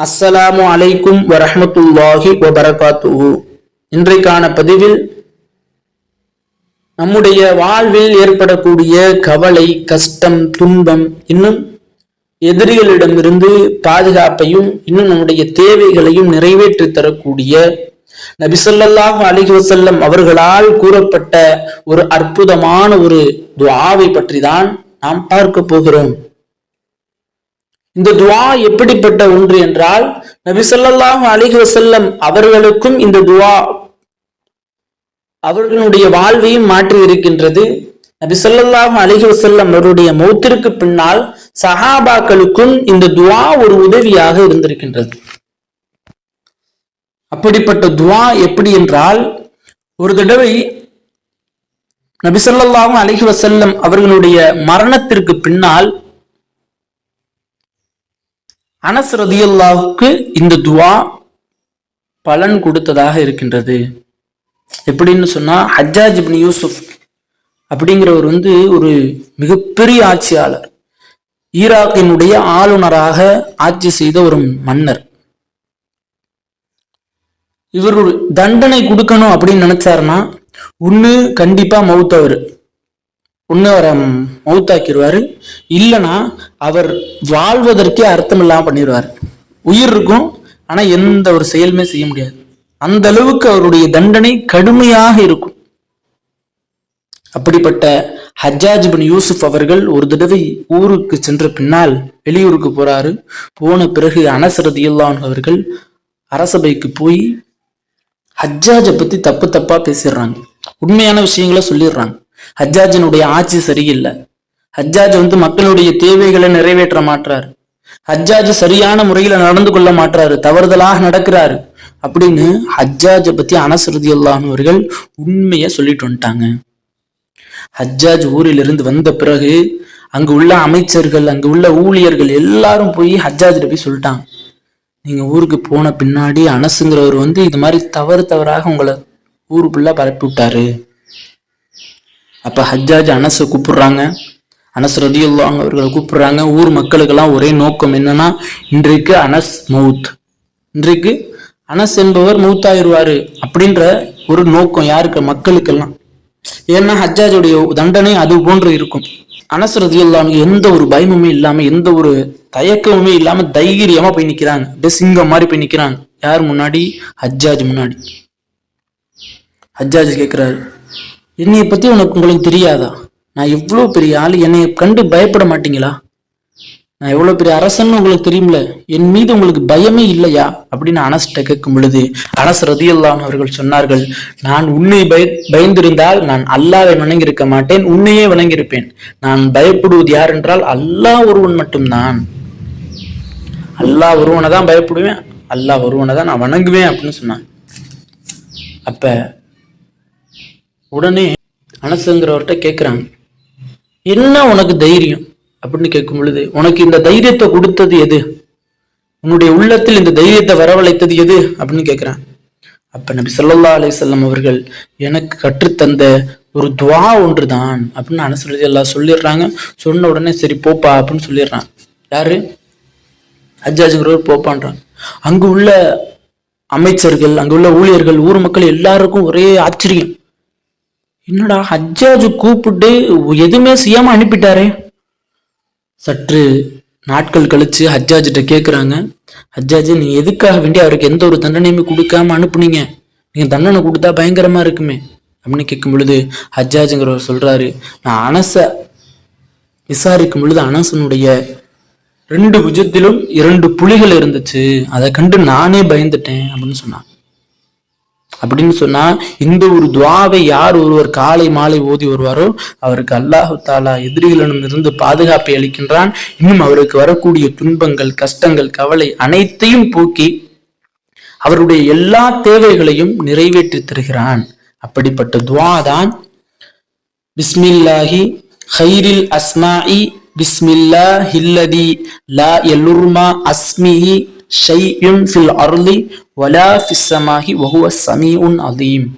அஸ்ஸலாமு அலைக்கும் வரஹ்மத்துல்லாஹி வபரகாத்துஹு. இன்றைக்கான பதிவில் நம்முடைய வாழ்வில் ஏற்படக்கூடிய கவலை கஷ்டம் துன்பம் இன்னும் எதிரிகளிடமிருந்து பாதுகாப்பையும் இன்னும் நம்முடைய தேவைகளையும் நிறைவேற்றி தரக்கூடிய நபிசல்லாஹு அலிஹி வசல்லம் அவர்களால் கூறப்பட்ட ஒரு அற்புதமான ஒரு துவாவை பற்றி தான் நாம் பார்க்க போகிறோம். இந்த துவா எப்படிப்பட்ட ஒன்று என்றால் நபி ஸல்லல்லாஹு அலைஹி வசல்லம் அவர்களுக்கும் இந்த துவா அவர்களுடைய வாழ்வையும் மாற்றி இருக்கின்றது நபி ஸல்லல்லாஹு அலைஹி வசல்லம் அவருடைய மௌத்திற்கு பின்னால் சஹாபாக்களுக்கும் இந்த துவா ஒரு உதவியாக இருந்திருக்கின்றது. அப்படிப்பட்ட துவா எப்படி என்றால் ஒரு தடவை நபி ஸல்லல்லாஹு அலைஹி அவர்களுடைய மரணத்திற்கு பின்னால் அனஸ் ரதியுல்லாவுக்கு இந்த துவா பலன் கொடுத்ததாக இருக்கின்றது. எப்படின்னு சொன்னா ஹஜ்ஜாஜ் இப்னு யூசுப் அப்படிங்கிறவர் வந்து ஒரு மிகப்பெரிய ஆட்சியாளர். ஈராக்கினுடைய ஆளுநராக ஆட்சி செய்த ஒரு மன்னர். இவர் ஒரு தண்டனை கொடுக்கணும் அப்படின்னு நினைச்சாருன்னா ஒன்று கண்டிப்பாக மவுத்தவர். ஒன்று அவரை மௌத்தாக்கிடுவாரு. இல்லைன்னா அவர் வாழ்வதற்கே அர்த்தம் இல்லாமல் பண்ணிடுவார். உயிர் இருக்கும் ஆனா எந்த ஒரு செயலுமே செய்ய முடியாது. அந்த அளவுக்கு அவருடைய தண்டனை கடுமையாக இருக்கும். அப்படிப்பட்ட ஹஜ்ஜாஜ் பின் யூசுப் அவர்கள் ஒரு தடவை ஊருக்கு சென்ற பின்னால் வெளியூருக்கு போறாரு. போன பிறகு அனசரதி அவர்கள் அரசபைக்கு போய் ஹஜ்ஜாஜை பத்தி தப்பு தப்பா பேசிடுறாங்க. உண்மையான விஷயங்களை சொல்லிடுறாங்க. ஹஜ்ஜாஜினுடைய ஆட்சி சரியில்லை. ஹஜ்ஜாஜ் வந்து மக்களுடைய தேவைகளை நிறைவேற்ற மாட்டாரு ஹஜ்ஜாஜ் சரியான முறையில நடந்து கொள்ள மாட்டாரு தவறுதலாக நடக்கிறாரு அப்படின்னு ஹஜ்ஜாஜை பத்தி அனசருதி அவர்கள் உண்மைய சொல்லிட்டு வந்துட்டாங்க. ஹஜ்ஜாஜ் ஊரிலிருந்து வந்த பிறகு அங்கு உள்ள அமைச்சர்கள் அங்கு உள்ள ஊழியர்கள் எல்லாரும் போய் ஹஜ்ஜாஜிட்ட போய் சொல்லிட்டாங்க. நீங்க ஊருக்கு போன பின்னாடி அனசுங்கிறவர் வந்து இது மாதிரி தவறு தவறாக உங்களை ஊருக்குள்ள பரப்பி விட்டாரு அப்ப ஹஜ்ஜாஜ் அனசை கூப்பிடுறாங்க. அனஸ் ரதியுல்லாங்க அவர்களை கூப்பிடுறாங்க. ஊர் மக்களுக்கெல்லாம் ஒரே நோக்கம் என்னன்னா இன்றைக்கு அனஸ் மவுத். இன்றைக்கு அனஸ் என்பவர் மூத்தாயிருவாரு அப்படின்ற ஒரு நோக்கம் யாருக்கு? மக்களுக்கெல்லாம். ஏன்னா ஹஜ்ஜாஜுடைய தண்டனை அது போன்று இருக்கும். அனஸ் ரதியுல்லாங்க எந்த ஒரு பயமுமே இல்லாம எந்த ஒரு தயக்கமுமே இல்லாம தைரியமா போய் நிக்கிறாங்க. அப்படியே சிங்கம் மாதிரி போய் நிக்கிறாங்க. யார் முன்னாடி? ஹஜ்ஜாஜ் முன்னாடி. ஹஜ்ஜாஜ் கேட்கிறாரு என்னைய பத்தி உனக்கு உங்களுக்கு தெரியாதா? நான் எவ்வளவு பெரிய ஆள்? என்னை கண்டு பயப்பட மாட்டீங்களா? நான் எவ்வளவு பெரிய அரசன்னு உங்களுக்கு தெரியும்ல? என் மீது உங்களுக்கு பயமே இல்லையா? அப்படின்னு அனஸ்கிட்ட கேட்கும் பொழுது அனஸ் ரதியுல்லாம் அவர்கள் சொன்னார்கள் நான் உன்னை பய பயந்திருந்தால் நான் அல்லாவை வணங்கியிருக்க மாட்டேன் உன்னையே வணங்கியிருப்பேன். நான் பயப்படுவது யார் என்றால் அல்லாஹ் ஒருவன் மட்டும்தான். அல்லாஹ் ஒருவனை தான் பயப்படுவேன் அல்லாஹ் ஒருவனை தான் நான் வணங்குவேன் அப்படின்னு சொன்னான் அப்ப உடனே அனசுங்கிறவர்கிட்ட கேட்குறாங்க என்ன உனக்கு தைரியம்? அப்படின்னு கேட்கும் பொழுது உனக்கு இந்த தைரியத்தை கொடுத்தது எது? உன்னுடைய உள்ளத்தில் இந்த தைரியத்தை வரவழைத்தது எது? அப்படின்னு கேட்குறான் அப்போ நபி சொல்லல்லா அலைஹி அவர்கள் எனக்கு கற்றுத்தந்த ஒரு துவா ஒன்று தான் அப்படின்னு அனுசரிச்சு எல்லாம் சொல்லிடுறாங்க. சொன்ன உடனே சரி போப்பா அப்படின்னு சொல்லிடுறான் யாரு? ஹஜ்ஜாஜுங்கிறவர் போப்பான்றாங்க. அங்கு உள்ள அமைச்சர்கள் அங்கு உள்ள ஊழியர்கள் ஊர் மக்கள் எல்லாருக்கும் ஒரே ஆச்சரியம். என்னடா ஹஜ்ஜாஜ் கூப்பிட்டு எதுவுமே செய்யாம அனுப்பிட்டாரே? சற்று நாட்கள் கழிச்சு ஹஜ்ஜாஜிட்ட கேட்குறாங்க ஹஜ்ஜாஜ் நீ எதுக்காக வேண்டி அவருக்கு எந்த ஒரு தண்டனையுமே கொடுக்காம அனுப்புனீங்க? நீங்க தண்டனை கொடுத்தா பயங்கரமா இருக்குமே? அப்படின்னு கேட்கும் பொழுது ஹஜ்ஜாஜுங்கிறவர் சொல்றாரு நான் அனச விசாரிக்கும் பொழுது அனசனுடைய ரெண்டு புஜத்திலும் இரண்டு புலிகள் இருந்துச்சு. அதை கண்டு நானே பயந்துட்டேன் அப்படின்னு சொன்னான். அப்படின்னு சொன்னா இந்த ஒரு துவாவை யார் ஒருவர் காலை மாலை ஓதி வருவாரோ அவருக்கு அல்லாஹு தாலா எதிரிகளிடம் இருந்து பாதுகாப்பை அளிக்கின்றான். இன்னும் அவருக்கு வரக்கூடிய துன்பங்கள் கஷ்டங்கள் கவலை அனைத்தையும் போக்கி அவருடைய எல்லா தேவைகளையும் நிறைவேற்றி தருகிறான். அப்படிப்பட்ட துவா தான் பிஸ்மில்லாஹி ஹைரில் அஸ்மாஇ பிஸ்மில்லா ஹில்லதி லா எல்லுர்மா அஸ்மிஹி ஷையுன் ஃபில் அருளி வலா சிஸ்தமாகி வகுவ சமீ சமீஉன் அதீம்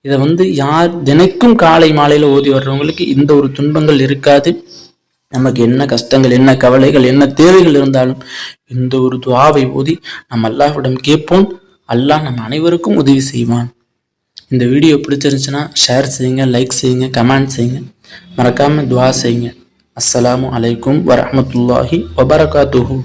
இதை வந்து யார் தினைக்கும் காலை மாலையில் ஓதி வர்றவங்களுக்கு இந்த ஒரு துன்பங்கள் இருக்காது. நமக்கு என்ன கஷ்டங்கள் என்ன கவலைகள் என்ன தேவைகள் இருந்தாலும் இந்த ஒரு துவாவை ஓதி நம்ம அல்லாஹ்விடம் கேட்போம். அல்லாஹ் நம்ம அனைவருக்கும் உதவி செய்வான். இந்த வீடியோ பிடிச்சிருந்துச்சுன்னா ஷேர் செய்யுங்க லைக் செய்யுங்க கமெண்ட் செய்யுங்க. மறக்காம துவா செய்யுங்க. அஸ்ஸலாமு அலைக்கும் வரமத்துல்லாஹி வபரகாத்துஹூ.